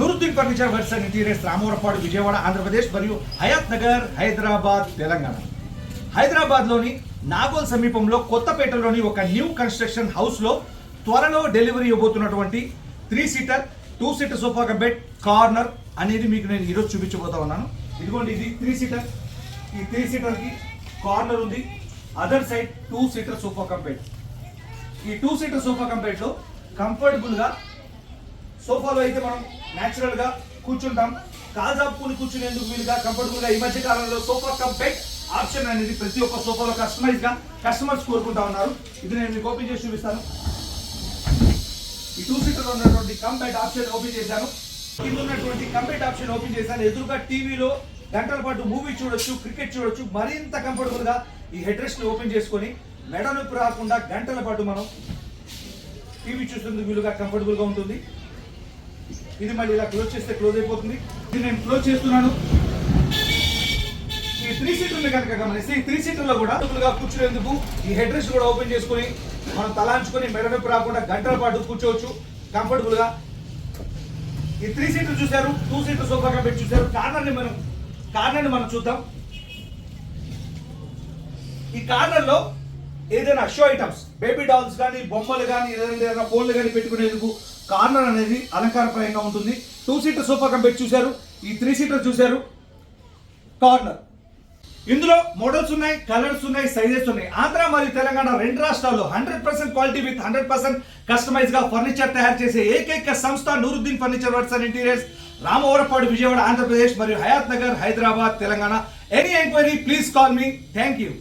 Nooruddin furniture works and interiors Ramavarapadu Vijayawada Andhra Pradesh మరియు Hayathnagar Hyderabad Telangana. హైదరాబాద్లోని నాగోల్ సమీపంలో కొత్తపేటలోని ఒక న్యూ కన్స్ట్రక్షన్ హౌస్లో త్వరలో delivery ఇవ్వబోతున్నటువంటి three seater two seater sofa bed corner అనేది మీకు నేను ఈరోజు చూపించబోతా ఉన్నాను. ఇదిగోండి ఇది త్రీ సీటర్ ఈ త్రీ సీటర్కి కార్నర్ ఉంది. Other side two seater sofa cum bed ఈ టూ సీటర్ సోఫా కంపెట్లో కంఫర్టబుల్గా సోఫాలో అయితే మనం న్యాచురల్గా కూర్చుంటాం. పూలు కూర్చునేందుకు వీలుగా కంఫర్టబుల్గా ఈ మధ్య కాలంలో సోఫా కమ్ బెడ్ ఆప్షన్ అనేది ప్రతి ఒక్క సోఫాలో కస్టమైజ్గా కస్టమర్స్ కోరుకుంటా ఉన్నారు. ఇది నేను మీకు ఓపెన్ చేసి చూపిస్తాను. ఈ టూ సీటర్ ఉన్నటువంటి కమ్ ఆప్షన్ ఓపెన్ చేశాను. కింద ఉన్నటువంటి కమ్ ఆప్షన్ ఓపెన్ చేశాను. ఎదురుగా టీవీలో గంటల పాటు మూవీ చూడొచ్చు క్రికెట్ చూడొచ్చు మరింత కంఫర్టబుల్గా ఈ హెడ్ రెస్ట్ ఓపెన్ చేసుకొని మెడ నొప్పి రాకుండా గంటల పాటు మనం టీవీ చూసేందుకు వీలుగా కంఫర్టబుల్గా ఉంటుంది. ఇది మళ్ళీ ఇలా క్లోజ్ చేస్తే క్లోజ్ అయిపోతుంది. ఇది నేను క్లోజ్ చేస్తున్నాను. ఈ త్రీ సీటర్ కనుక గమనిస్తే ఈ త్రీ సీటర్లో కూడా గా కూర్చునేందుకు ఈ హెడ్ రెస్ట్ కూడా ఓపెన్ చేసుకొని మనం తలాంచుకొని మెడ నొప్పి రాకుండా గంటల పాటు కూర్చోవచ్చు. కంఫర్టబుల్గా ఈ త్రీ సీట్లు చూశారు టూ సీట్లు సోఫాగా పెట్టి చూశారు. కార్నర్ని మనం కార్నర్ని మనం చూద్దాం. ఈ కార్నర్లో ఏదైనా షో ఐటమ్స్ బేబీ డాల్స్ కానీ బొమ్మలు కానీ ఏదైనా ఫోన్లు కానీ పెట్టుకునేందుకు కార్నర్ అనేది అలంకారప్రాయంగా ఉంటుంది. టూ సీటర్ సోఫా కంపెట్ చూశారు ఈ త్రీ సీటర్ చూశారు కార్నర్ ఇందులో మోడల్స్ ఉన్నాయి కలర్స్ ఉన్నాయి సైజెస్ ఉన్నాయి. ఆంధ్ర మరియు తెలంగాణ రెండు రాష్ట్రాల్లో hundred percent quality with hundred percent కస్టమైజ్గా furniture తయారు చేసే ఏకైక సంస్థ Nooruddin furniture works and interiors Ramavarapadu Vijayawada Andhra Pradesh మరియు Hayathnagar Hyderabad Telangana. Any enquiry please call me thank you